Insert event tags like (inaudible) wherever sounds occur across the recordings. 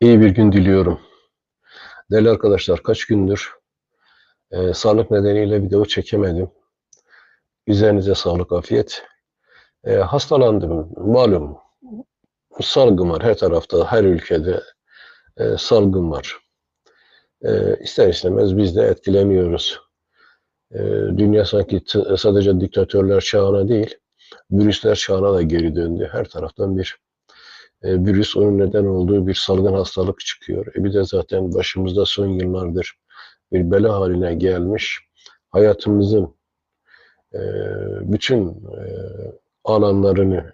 İyi bir gün diliyorum. Değerli arkadaşlar kaç gündür e, sağlık nedeniyle video çekemedim. Üzerinize sağlık, afiyet. E, hastalandım. Malum salgın var her tarafta, her ülkede e, salgın var. E, ister istemez biz de etkileniyoruz. E, dünya sanki sadece diktatörler çağına değil, virüsler çağına da geri döndü. Her taraftan bir e, virüs onun neden olduğu bir salgın hastalık çıkıyor. E bir de zaten başımızda son yıllardır bir bela haline gelmiş hayatımızın e, bütün e, alanlarını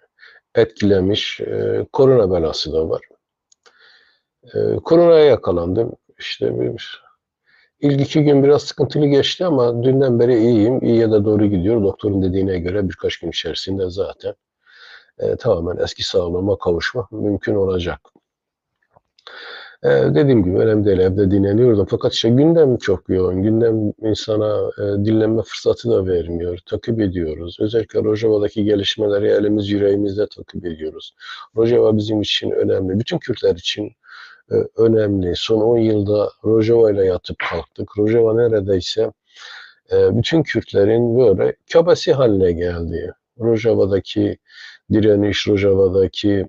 etkilemiş e, korona belası da var. E, koronaya yakalandım. İşte bir, ilk iki gün biraz sıkıntılı geçti ama dünden beri iyiyim. İyiye de doğru gidiyor. Doktorun dediğine göre birkaç gün içerisinde zaten e, tamamen eski sağlığıma kavuşma mümkün olacak. E, dediğim gibi önemli değil evde dinleniyordum fakat işte gündem çok yoğun. Gündem insana e, dinlenme fırsatı da vermiyor. Takip ediyoruz. Özellikle Rojava'daki gelişmeleri elimiz yüreğimizde takip ediyoruz. Rojava bizim için önemli. Bütün Kürtler için e, önemli. Son 10 yılda Rojava ile yatıp kalktık. Rojava neredeyse e, bütün Kürtlerin böyle kabesi haline geldi. Rojava'daki direniş, Rojava'daki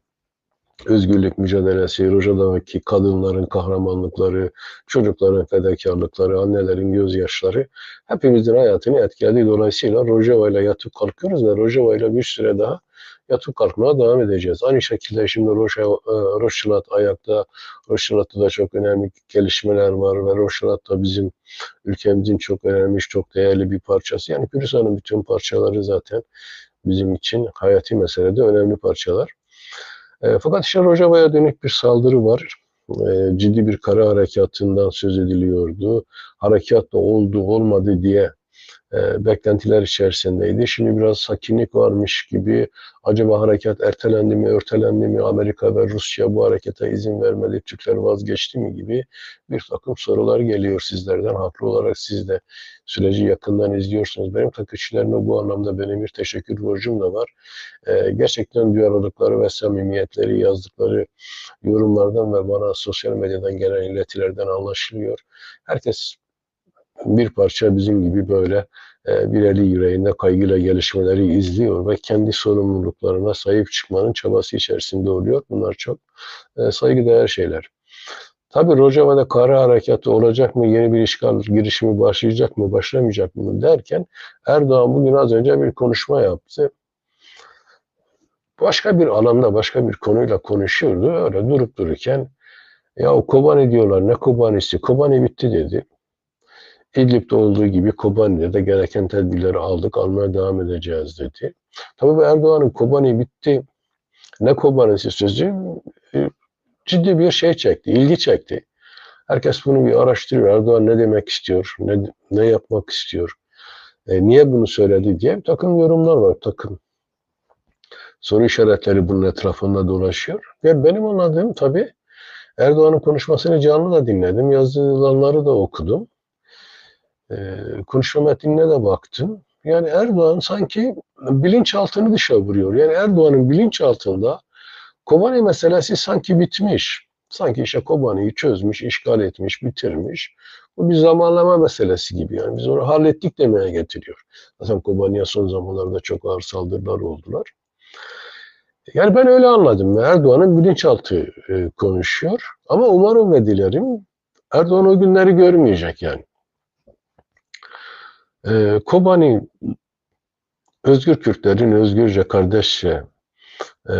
özgürlük mücadelesi, Rojava'daki kadınların kahramanlıkları, çocukların fedakarlıkları, annelerin gözyaşları hepimizin hayatını etkiledi. Dolayısıyla Rojava ile yatıp kalkıyoruz ve Rojava ile bir süre daha yatıp kalkmaya devam edeceğiz. Aynı şekilde şimdi e, Roşilat ayakta, Roşilat'ta da çok önemli gelişmeler var ve Roşilat da bizim ülkemizin çok önemli, çok değerli bir parçası. Yani Pürisa'nın bütün parçaları zaten bizim için hayati meselede önemli parçalar. E, fakat işte Rojava'ya dönük bir saldırı var. E, ciddi bir kara harekatından söz ediliyordu. Harekat da oldu olmadı diye e, beklentiler içerisindeydi. Şimdi biraz sakinlik varmış gibi acaba harekat ertelendi mi, örtelendi mi, Amerika ve Rusya bu harekete izin vermedi, Türkler vazgeçti mi gibi bir takım sorular geliyor sizlerden. Haklı olarak siz de süreci yakından izliyorsunuz. Benim takipçilerime bu anlamda benim bir teşekkür borcum da var. E, gerçekten duyarlılıkları ve samimiyetleri yazdıkları yorumlardan ve bana sosyal medyadan gelen iletilerden anlaşılıyor. Herkes bir parça bizim gibi böyle e, bir eli yüreğinde kaygıyla gelişmeleri izliyor ve kendi sorumluluklarına sahip çıkmanın çabası içerisinde oluyor. Bunlar çok e, saygıdeğer şeyler. Tabii Rojava'da kara harekatı olacak mı, yeni bir işgal girişimi başlayacak mı, başlamayacak mı derken Erdoğan bugün az önce bir konuşma yaptı. Başka bir alanda, başka bir konuyla konuşuyordu. Öyle durup dururken ya o Kobani diyorlar, ne Kobanisi, Kobani bitti dedi. İdlib'de olduğu gibi Kobani'de de gereken tedbirleri aldık, almaya devam edeceğiz dedi. Tabii bu Erdoğan'ın Kobani bitti, ne Kobani'si sözü e, ciddi bir şey çekti, ilgi çekti. Herkes bunu bir araştırıyor. Erdoğan ne demek istiyor, ne, ne yapmak istiyor, e, niye bunu söyledi diye bir takım yorumlar var, takım soru işaretleri bunun etrafında dolaşıyor. Yani benim anladığım tabii Erdoğan'ın konuşmasını canlı da dinledim, yazılanları da okudum. Ee, konuşma metnine de baktım. Yani Erdoğan sanki bilinçaltını dışa vuruyor. Yani Erdoğan'ın bilinçaltında Kobani meselesi sanki bitmiş. Sanki işte Kobani'yi çözmüş, işgal etmiş, bitirmiş. Bu bir zamanlama meselesi gibi. Yani biz onu hallettik demeye getiriyor. Zaten Kobani'ye son zamanlarda çok ağır saldırılar oldular. Yani ben öyle anladım. Erdoğan'ın bilinçaltı e, konuşuyor. Ama umarım ve dilerim Erdoğan o günleri görmeyecek yani. E, Kobani Özgür Kürtlerin özgürce kardeşçe e,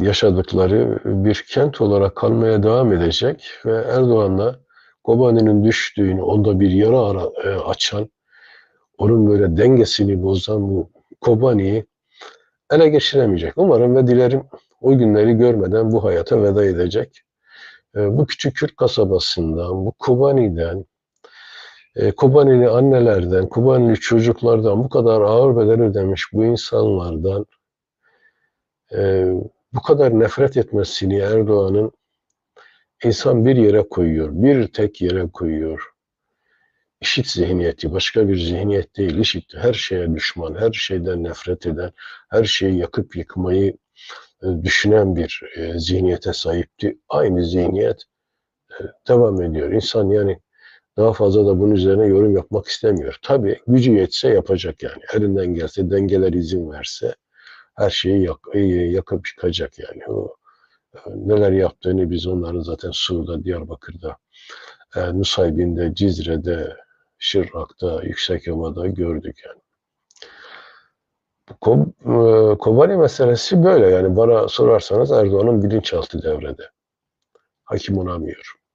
yaşadıkları bir kent olarak kalmaya devam edecek ve Erdoğan'la Kobani'nin düştüğünü, onda bir yara ara, e, açan, onun böyle dengesini bozan bu Kobani'yi ele geçiremeyecek. Umarım ve dilerim o günleri görmeden bu hayata veda edecek. E, bu küçük Kürt kasabasından, bu Kobani'den, e, annelerden, Kobanili çocuklardan bu kadar ağır bedel ödemiş bu insanlardan e, bu kadar nefret etmesini Erdoğan'ın insan bir yere koyuyor, bir tek yere koyuyor. İşit zihniyeti, başka bir zihniyet değil. İşit her şeye düşman, her şeyden nefret eden, her şeyi yakıp yıkmayı e, düşünen bir e, zihniyete sahipti. Aynı zihniyet e, devam ediyor. İnsan yani daha fazla da bunun üzerine yorum yapmak istemiyor. Tabii gücü yetse yapacak yani. Elinden gelse, dengeler izin verse her şeyi yak, e, yakıp yıkacak yani. O, e, neler yaptığını biz onların zaten Sur'da, Diyarbakır'da, e, Nusaybin'de, Cizre'de, Şırrak'ta, Yüksekova'da gördük yani. Kob, e, Kobani meselesi böyle yani bana sorarsanız Erdoğan'ın bilinçaltı devrede. Hakim olamıyor.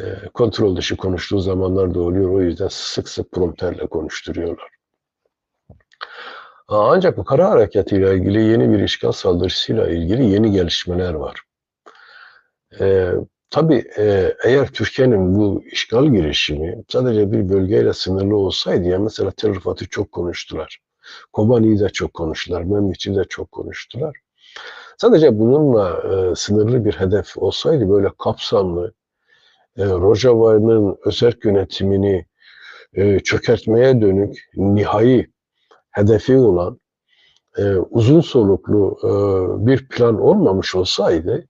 E, kontrol dışı konuştuğu zamanlar da oluyor. O yüzden sık sık prompterle konuşturuyorlar. Ancak bu kara hareketiyle ilgili yeni bir işgal saldırısıyla ilgili yeni gelişmeler var. E, tabii e, eğer Türkiye'nin bu işgal girişimi sadece bir bölgeyle sınırlı olsaydı ya mesela Tel Rifat'ı çok konuştular. Kobani'yi de çok konuştular. Memlükçü de çok konuştular. Sadece bununla e, sınırlı bir hedef olsaydı böyle kapsamlı e, Rojava'nın özel yönetimini e, çökertmeye dönük nihai hedefi olan e, uzun soluklu e, bir plan olmamış olsaydı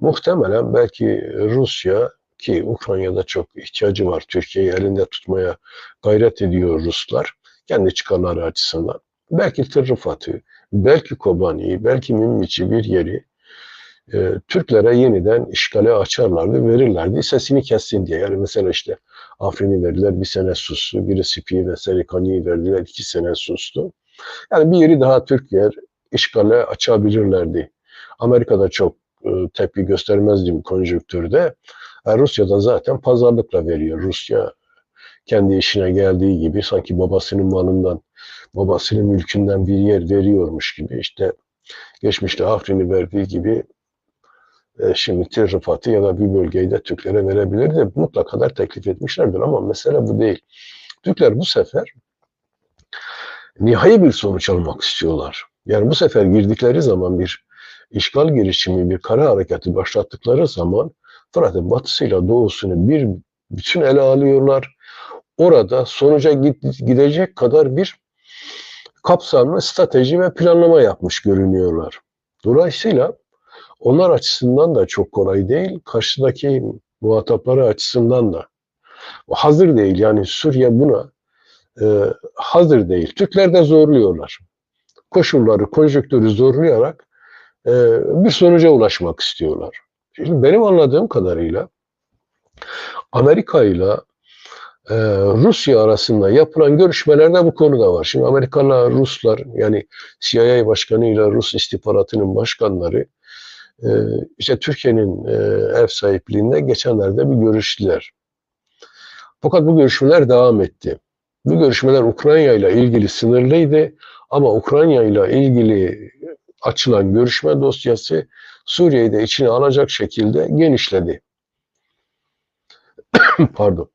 muhtemelen belki Rusya ki Ukrayna'da çok ihtiyacı var. Türkiye'yi elinde tutmaya gayret ediyor Ruslar kendi çıkarları açısından. Belki Tırrıfat'ı, belki Kobani'yi, belki Mimmiç'i bir yeri e, Türklere yeniden işgale açarlardı, verirlerdi sesini kessin diye. Yani mesela işte Afrin'i verdiler bir sene sustu, biri Sipi'yi ve Serikani'yi verdiler iki sene sustu. Yani bir yeri daha Türkiye işgale açabilirlerdi. Amerika'da çok e, tepki göstermezdi bu konjonktürde. Yani Rusya'da zaten pazarlıkla veriyor. Rusya kendi işine geldiği gibi sanki babasının malından, babasının mülkünden bir yer veriyormuş gibi işte geçmişte Afrin'i verdiği gibi e, şimdi Tir ya da bir bölgeyi de Türklere verebilirdi. Mutlaka kadar teklif etmişlerdir ama mesele bu değil. Türkler bu sefer nihai bir sonuç almak istiyorlar. Yani bu sefer girdikleri zaman bir işgal girişimi, bir kara hareketi başlattıkları zaman Fırat'ın batısıyla doğusunu bir bütün ele alıyorlar. Orada sonuca gidecek kadar bir kapsamlı strateji ve planlama yapmış görünüyorlar. Dolayısıyla onlar açısından da çok kolay değil. Karşıdaki muhatapları açısından da hazır değil. Yani Suriye buna e, hazır değil. Türkler de zorluyorlar. Koşulları, konjonktürü zorlayarak e, bir sonuca ulaşmak istiyorlar. Şimdi benim anladığım kadarıyla Amerika ile e, Rusya arasında yapılan görüşmelerde bu konuda var. Şimdi Amerikalı Ruslar yani CIA başkanı ile Rus istihbaratının başkanları e, işte Türkiye'nin e, ev sahipliğinde geçenlerde bir görüştüler. Fakat bu görüşmeler devam etti. Bu görüşmeler Ukrayna ile ilgili sınırlıydı ama Ukrayna ile ilgili açılan görüşme dosyası Suriye'yi de içine alacak şekilde genişledi. (coughs) Pardon.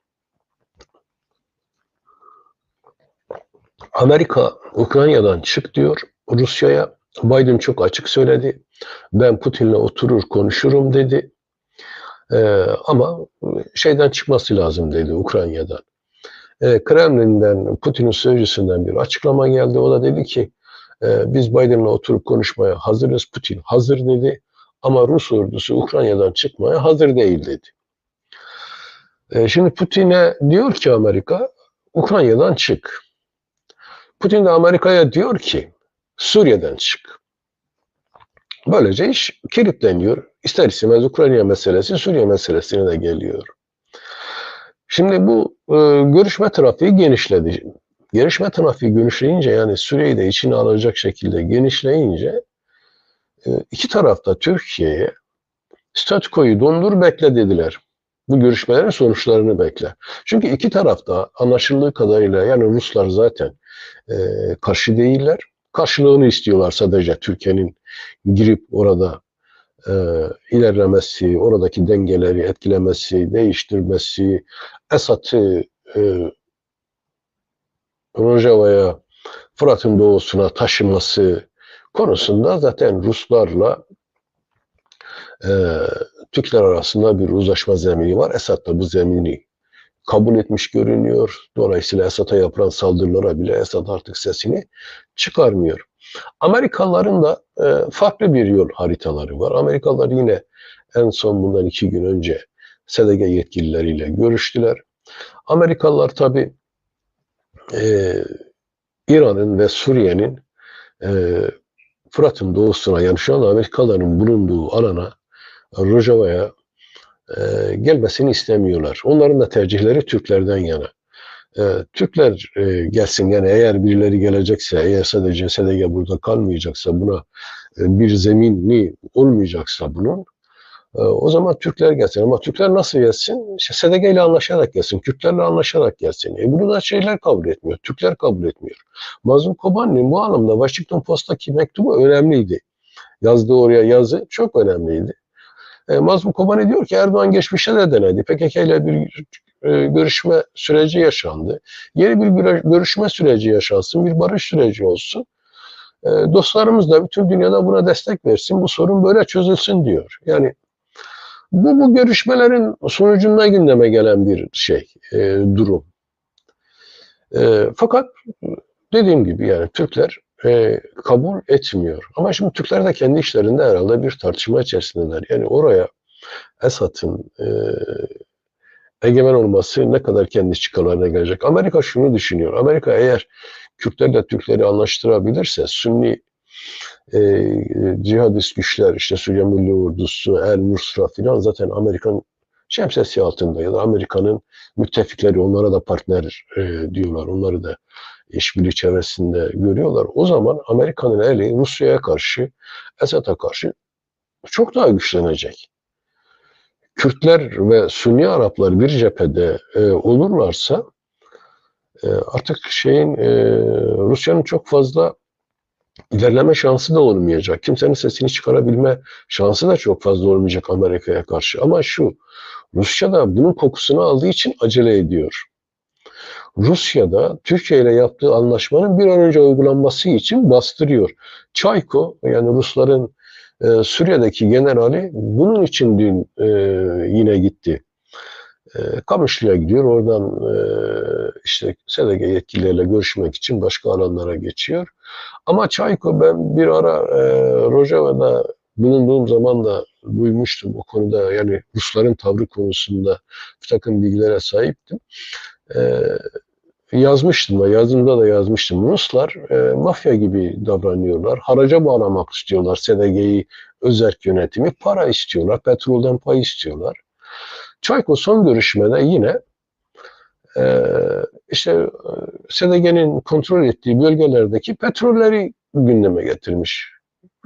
Amerika Ukrayna'dan çık diyor Rusya'ya. Biden çok açık söyledi. Ben Putin'le oturur konuşurum dedi. Ee, ama şeyden çıkması lazım dedi Ukrayna'dan. Ee, Kremlin'den, Putin'in sözcüsünden bir açıklama geldi. O da dedi ki e, biz Biden'la oturup konuşmaya hazırız. Putin hazır dedi. Ama Rus ordusu Ukrayna'dan çıkmaya hazır değil dedi. Ee, şimdi Putin'e diyor ki Amerika Ukrayna'dan çık. Putin de Amerika'ya diyor ki Suriye'den çık. Böylece iş kilitleniyor. İster istemez Ukrayna meselesi Suriye meselesine de geliyor. Şimdi bu e, görüşme trafiği genişledi. Görüşme trafiği genişleyince yani Suriye'yi de içine alacak şekilde genişleyince e, iki tarafta Türkiye'ye statükoyu dondur bekle dediler. Bu görüşmelerin sonuçlarını bekle. Çünkü iki tarafta anlaşıldığı kadarıyla yani Ruslar zaten e, karşı değiller. Karşılığını istiyorlar sadece Türkiye'nin girip orada e, ilerlemesi, oradaki dengeleri etkilemesi, değiştirmesi, Esad'ı e, Rojava'ya, Fırat'ın doğusuna taşıması konusunda zaten Ruslarla e, Türkler arasında bir uzlaşma zemini var. Esad da bu zemini kabul etmiş görünüyor. Dolayısıyla Esad'a yapılan saldırılara bile Esad artık sesini çıkarmıyor. Amerikalıların da e, farklı bir yol haritaları var. Amerikalılar yine en son bundan iki gün önce SDG yetkilileriyle görüştüler. Amerikalılar tabi e, İran'ın ve Suriye'nin e, Fırat'ın doğusuna yani şu anda Amerikalıların bulunduğu alana Rojava'ya e, gelmesini istemiyorlar. Onların da tercihleri Türklerden yana. E, Türkler e, gelsin yani eğer birileri gelecekse, eğer sadece SDG burada kalmayacaksa, buna e, bir zemini olmayacaksa bunun, e, o zaman Türkler gelsin. Ama Türkler nasıl gelsin? İşte SDG ile anlaşarak gelsin, Kürtlerle anlaşarak gelsin. E bunu da şeyler kabul etmiyor, Türkler kabul etmiyor. Mazlum Kobani'nin bu anlamda Washington Post'taki mektubu önemliydi. Yazdığı oraya yazı çok önemliydi. E, Mazlum Kobani diyor ki Erdoğan geçmişte de denedi. PKK ile bir e, görüşme süreci yaşandı. Yeni bir görüşme süreci yaşansın, bir barış süreci olsun. E, dostlarımız da bütün dünyada buna destek versin. Bu sorun böyle çözülsün diyor. Yani bu, bu görüşmelerin sonucunda gündeme gelen bir şey, e, durum. E, fakat dediğim gibi yani Türkler e, kabul etmiyor. Ama şimdi Türkler de kendi işlerinde herhalde bir tartışma içerisindeler. Yani oraya Esad'ın e, egemen olması ne kadar kendi çıkarlarına gelecek. Amerika şunu düşünüyor. Amerika eğer Kürtlerle Türkleri anlaştırabilirse Sünni e, cihadist güçler işte Suriye Milli Ordusu, El Nusra filan zaten Amerikan şemsiyesi altında ya da Amerika'nın müttefikleri onlara da partner e, diyorlar. Onları da işbirliği çevresinde görüyorlar. O zaman Amerika'nın eli Rusya'ya karşı, Esad'a karşı çok daha güçlenecek. Kürtler ve Sünni Araplar bir cephede e, olurlarsa e, artık şeyin e, Rusya'nın çok fazla ilerleme şansı da olmayacak. Kimsenin sesini çıkarabilme şansı da çok fazla olmayacak Amerika'ya karşı. Ama şu, Rusya da bunun kokusunu aldığı için acele ediyor. Rusya'da Türkiye ile yaptığı anlaşmanın bir an önce uygulanması için bastırıyor. Çayko yani Rusların e, Suriye'deki generali bunun için dün e, yine gitti. E, Kamışlı'ya gidiyor. Oradan e, işte SDG yetkilileriyle görüşmek için başka alanlara geçiyor. Ama Çayko ben bir ara e, Rojava'da bulunduğum zaman da duymuştum o konuda yani Rusların tavrı konusunda bir takım bilgilere sahiptim. E, yazmıştım da yazımda da yazmıştım. Ruslar e, mafya gibi davranıyorlar. Haraca bağlamak istiyorlar SDG'yi özerk yönetimi. Para istiyorlar. Petrolden pay istiyorlar. Çayko son görüşmede yine e, işte e, SDG'nin kontrol ettiği bölgelerdeki petrolleri gündeme getirmiş.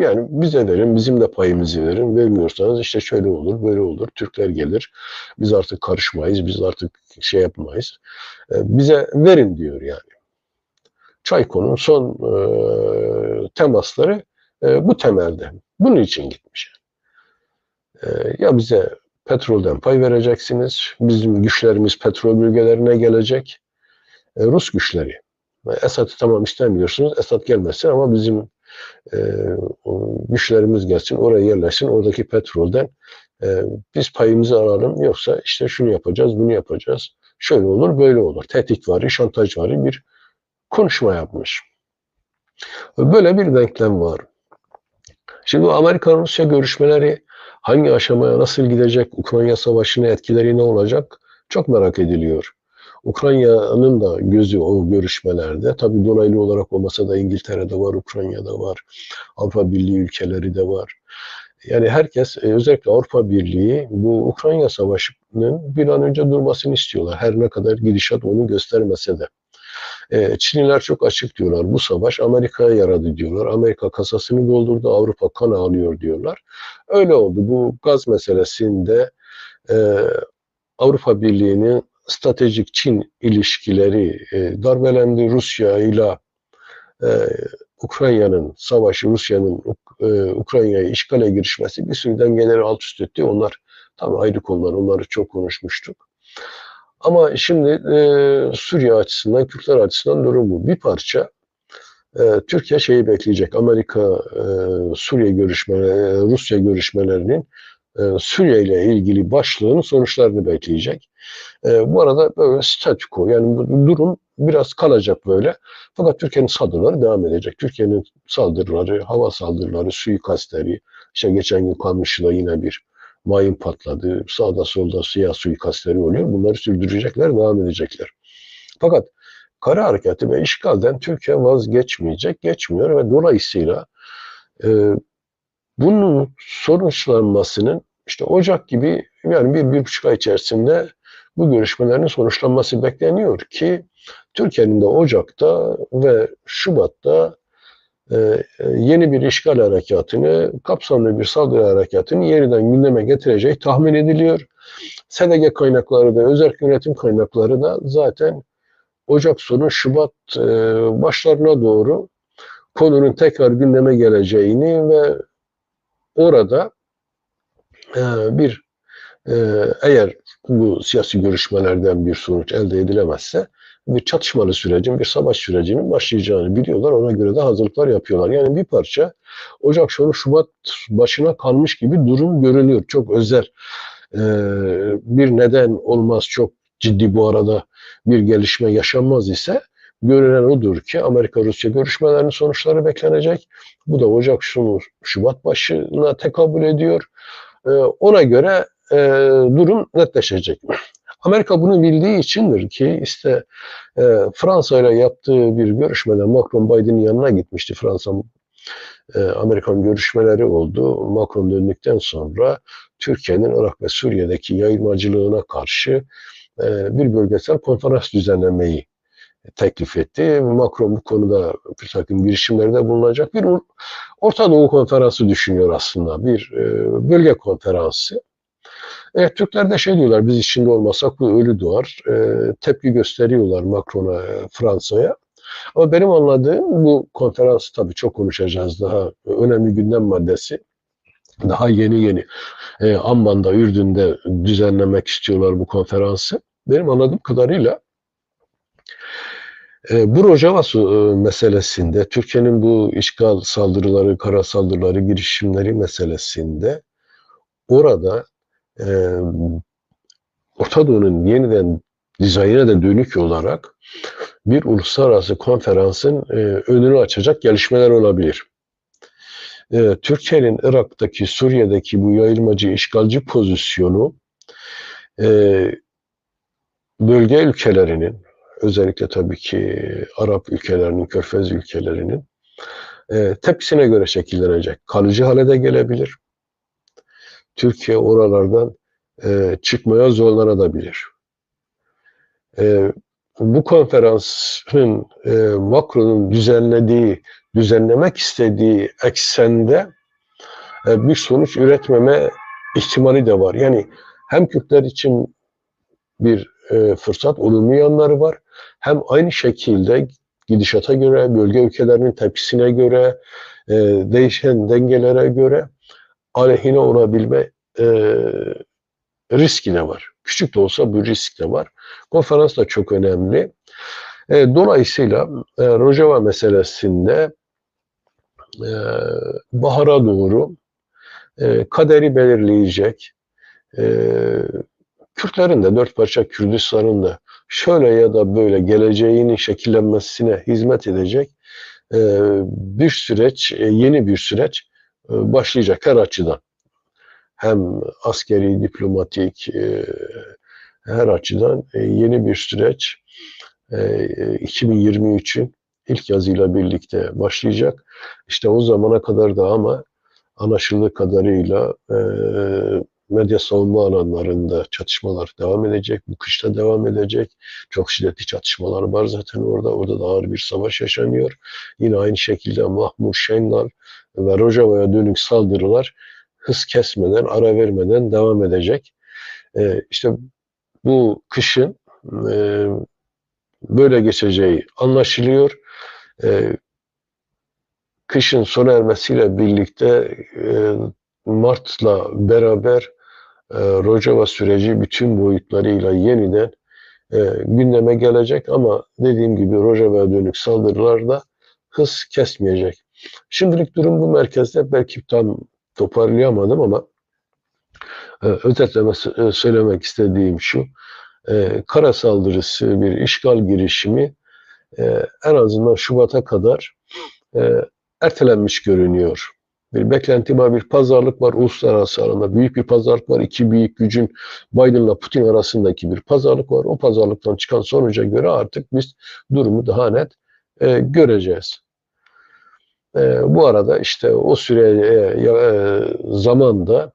Yani bize verin, bizim de payımızı verin. Vermiyorsanız işte şöyle olur, böyle olur. Türkler gelir. Biz artık karışmayız, biz artık şey yapmayız. E, bize verin diyor yani. Çayko'nun son e, temasları e, bu temelde. Bunun için gitmiş. E, ya bize petrolden pay vereceksiniz. Bizim güçlerimiz petrol bölgelerine gelecek. E, Rus güçleri. Esad'ı tamam istemiyorsunuz. Esad gelmesin ama bizim e, güçlerimiz gelsin, oraya yerleşsin, oradaki petrolden e, biz payımızı alalım yoksa işte şunu yapacağız, bunu yapacağız. Şöyle olur, böyle olur. Tehdit var, şantaj var bir konuşma yapmış. Böyle bir denklem var. Şimdi Amerika-Rusya görüşmeleri hangi aşamaya nasıl gidecek, Ukrayna Savaşı'nın etkileri ne olacak çok merak ediliyor. Ukrayna'nın da gözü o görüşmelerde. Tabi dolaylı olarak olmasa da İngiltere'de var, Ukrayna'da var, Avrupa Birliği ülkeleri de var. Yani herkes e, özellikle Avrupa Birliği bu Ukrayna Savaşı'nın bir an önce durmasını istiyorlar. Her ne kadar gidişat onu göstermese de. E, Çinliler çok açık diyorlar. Bu savaş Amerika'ya yaradı diyorlar. Amerika kasasını doldurdu, Avrupa kan alıyor diyorlar. Öyle oldu. Bu gaz meselesinde e, Avrupa Birliği'nin stratejik Çin ilişkileri e, darbelendi. Rusya ile e, Ukrayna'nın savaşı, Rusya'nın e, Ukrayna'ya işgale girişmesi bir sürü dengeleri alt üst etti. Onlar tabii ayrı konular, onları çok konuşmuştuk. Ama şimdi e, Suriye açısından, Kürtler açısından durum bu. Bir parça e, Türkiye şeyi bekleyecek. Amerika e, Suriye görüşmeleri, Rusya görüşmelerinin e, Suriye ile ilgili başlığının sonuçlarını bekleyecek. E, bu arada böyle statüko yani bu durum biraz kalacak böyle. Fakat Türkiye'nin saldırıları devam edecek. Türkiye'nin saldırıları, hava saldırıları, suikastleri, işte geçen gün Kamışlı'da yine bir mayın patladı. Sağda solda siyah suikastleri oluyor. Bunları sürdürecekler, devam edecekler. Fakat kara hareketi ve işgalden Türkiye vazgeçmeyecek, geçmiyor ve dolayısıyla e, bunun sonuçlanmasının işte Ocak gibi yani bir, bir buçuk ay içerisinde bu görüşmelerin sonuçlanması bekleniyor ki Türkiye'nin de Ocak'ta ve Şubat'ta e, e, yeni bir işgal harekatını, kapsamlı bir saldırı harekatını yeniden gündeme getireceği tahmin ediliyor. SDG kaynakları da, özel yönetim kaynakları da zaten Ocak sonu Şubat e, başlarına doğru konunun tekrar gündeme geleceğini ve orada bir eğer bu siyasi görüşmelerden bir sonuç elde edilemezse bir çatışmalı sürecin, bir savaş sürecinin başlayacağını biliyorlar. Ona göre de hazırlıklar yapıyorlar. Yani bir parça Ocak sonu Şubat başına kalmış gibi durum görünüyor. Çok özel e, bir neden olmaz. Çok ciddi bu arada bir gelişme yaşanmaz ise görünen odur ki Amerika-Rusya görüşmelerinin sonuçları beklenecek. Bu da Ocak sonu Şubat başına tekabül ediyor. E, ona göre e, durum netleşecek. Amerika bunu bildiği içindir ki işte e, Fransa ile yaptığı bir görüşmede Macron Biden'in yanına gitmişti. Fransa e, Amerikan görüşmeleri oldu. Macron döndükten sonra Türkiye'nin Irak ve Suriye'deki yayılmacılığına karşı e, bir bölgesel konferans düzenlemeyi teklif etti. Macron bu konuda bir takım girişimlerde bulunacak bir Orta Doğu konferansı düşünüyor aslında. Bir e, bölge konferansı. Evet, Türkler de şey diyorlar, biz içinde olmasak bu ölü doğar. E, tepki gösteriyorlar Macron'a, e, Fransa'ya. Ama benim anladığım bu konferans tabii çok konuşacağız daha önemli gündem maddesi. Daha yeni yeni e, Amman'da, Ürdün'de düzenlemek istiyorlar bu konferansı. Benim anladığım kadarıyla e, bu Rojava e, meselesinde, Türkiye'nin bu işgal saldırıları, kara saldırıları, girişimleri meselesinde orada e, Orta yeniden dizaynına da dönük olarak bir uluslararası konferansın e, önünü açacak gelişmeler olabilir. E, Türkiye'nin Irak'taki, Suriye'deki bu yayılmacı, işgalci pozisyonu e, bölge ülkelerinin, özellikle tabii ki Arap ülkelerinin, Körfez ülkelerinin e, tepkisine göre şekillenecek. Kalıcı hale de gelebilir. Türkiye oralardan e, çıkmaya zorlanabilir. E, bu konferansın e, Macron'un düzenlediği, düzenlemek istediği eksende e, bir sonuç üretmeme ihtimali de var. Yani hem Kürtler için bir e, fırsat, olumlu yanları var. Hem aynı şekilde gidişata göre, bölge ülkelerinin tepkisine göre, e, değişen dengelere göre aleyhine olabilme e, riski de var. Küçük de olsa bu risk de var. Konferans da çok önemli. E, dolayısıyla e, Rojava meselesinde e, bahara doğru e, kaderi belirleyecek e, Kürtlerin de dört parça Kürdistan'ın da şöyle ya da böyle geleceğinin şekillenmesine hizmet edecek e, bir süreç, e, yeni bir süreç başlayacak her açıdan. Hem askeri, diplomatik, e, her açıdan e, yeni bir süreç e, 2023'ün ilk yazıyla birlikte başlayacak. İşte o zamana kadar da ama anlaşıldığı kadarıyla e, medya savunma alanlarında çatışmalar devam edecek. Bu kışta devam edecek. Çok şiddetli çatışmalar var zaten orada. Orada da ağır bir savaş yaşanıyor. Yine aynı şekilde Mahmut Şengal ve Rojava'ya dönük saldırılar hız kesmeden, ara vermeden devam edecek. Ee, işte bu kışın e, böyle geçeceği anlaşılıyor. E, kışın sona ermesiyle birlikte e, Mart'la beraber e, Rojava süreci bütün boyutlarıyla yeniden e, gündeme gelecek ama dediğim gibi Rojava'ya dönük saldırılar da hız kesmeyecek. Şimdilik durum bu merkezde belki tam toparlayamadım ama e, özetleme e, söylemek istediğim şu. E, kara saldırısı bir işgal girişimi e, en azından Şubat'a kadar e, ertelenmiş görünüyor. Bir beklenti var, bir pazarlık var uluslararası alanda. Büyük bir pazarlık var. İki büyük gücün Biden'la Putin arasındaki bir pazarlık var. O pazarlıktan çıkan sonuca göre artık biz durumu daha net e, göreceğiz. E, bu arada işte o süre e, e, zamanda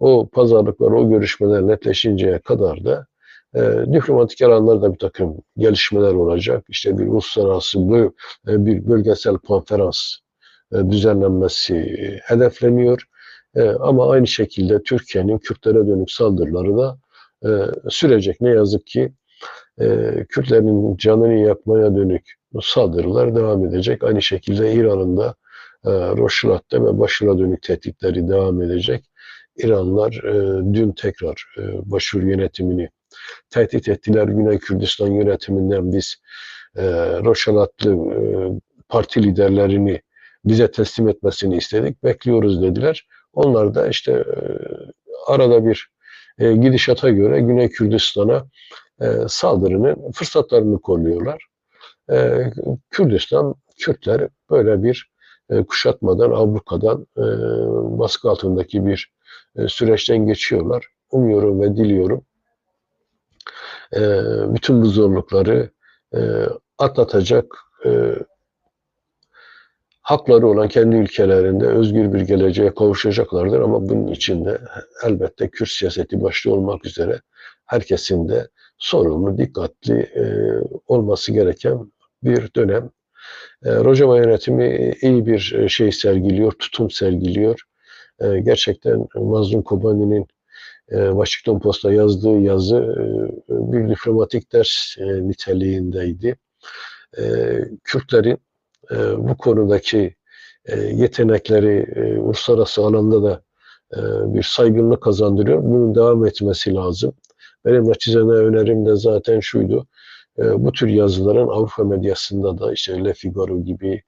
o pazarlıklar, o görüşmeler netleşinceye kadar da e, diplomatik alanlarda bir takım gelişmeler olacak. İşte bir uluslararası böl e, bir bölgesel konferans e, düzenlenmesi hedefleniyor. E, ama aynı şekilde Türkiye'nin Kürtlere dönük saldırıları da e, sürecek. Ne yazık ki e, Kürtlerin canını yakmaya dönük bu saldırılar devam edecek. Aynı şekilde İran'ın da e, Roşilat'ta ve Başır'a dönük tehditleri devam edecek. İranlılar e, dün tekrar e, Başur yönetimini tehdit ettiler. Güney Kürdistan yönetiminden biz e, Roşalatlı e, parti liderlerini bize teslim etmesini istedik. Bekliyoruz dediler. Onlar da işte e, arada bir e, gidişata göre Güney Kürdistan'a saldırının fırsatlarını kolluyorlar. E, Kürdistan, Kürtler böyle bir e, kuşatmadan, Avrupa'dan e, baskı altındaki bir e, süreçten geçiyorlar. Umuyorum ve diliyorum e, bütün bu zorlukları e, atlatacak, e, hakları olan kendi ülkelerinde özgür bir geleceğe kavuşacaklardır ama bunun için de elbette Kürt siyaseti başta olmak üzere herkesin de sorumlu, dikkatli e, olması gereken bir dönem. E, Rojava yönetimi iyi bir şey sergiliyor, tutum sergiliyor. E, gerçekten Mazlum Kobani'nin e, Washington Post'a yazdığı yazı e, bir diplomatik ders e, niteliğindeydi. E, Kürtlerin e, bu konudaki e, yetenekleri e, uluslararası alanda da e, bir saygınlık kazandırıyor. Bunun devam etmesi lazım. Benim naçizane önerim de zaten şuydu. E, bu tür yazıların Avrupa medyasında da işte Le Figaro gibi,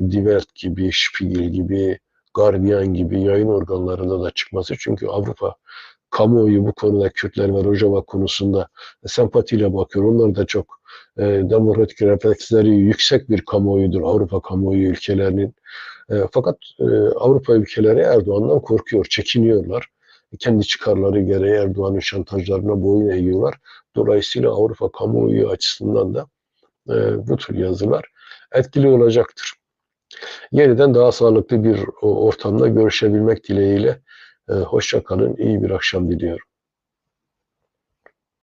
Die Welt gibi, Spiegel gibi, Guardian gibi yayın organlarında da çıkması. Çünkü Avrupa kamuoyu bu konuda Kürtler ve Rojava konusunda sempatiyle bakıyor. Onlar da çok e, demokratik refleksleri yüksek bir kamuoyudur Avrupa kamuoyu ülkelerinin. E, fakat e, Avrupa ülkeleri Erdoğan'dan korkuyor, çekiniyorlar. Kendi çıkarları gereği Erdoğan'ın şantajlarına boyun eğiyorlar. Dolayısıyla Avrupa kamuoyu açısından da e, bu tür yazılar etkili olacaktır. Yeniden daha sağlıklı bir ortamda görüşebilmek dileğiyle e, hoşça kalın, iyi bir akşam diliyorum.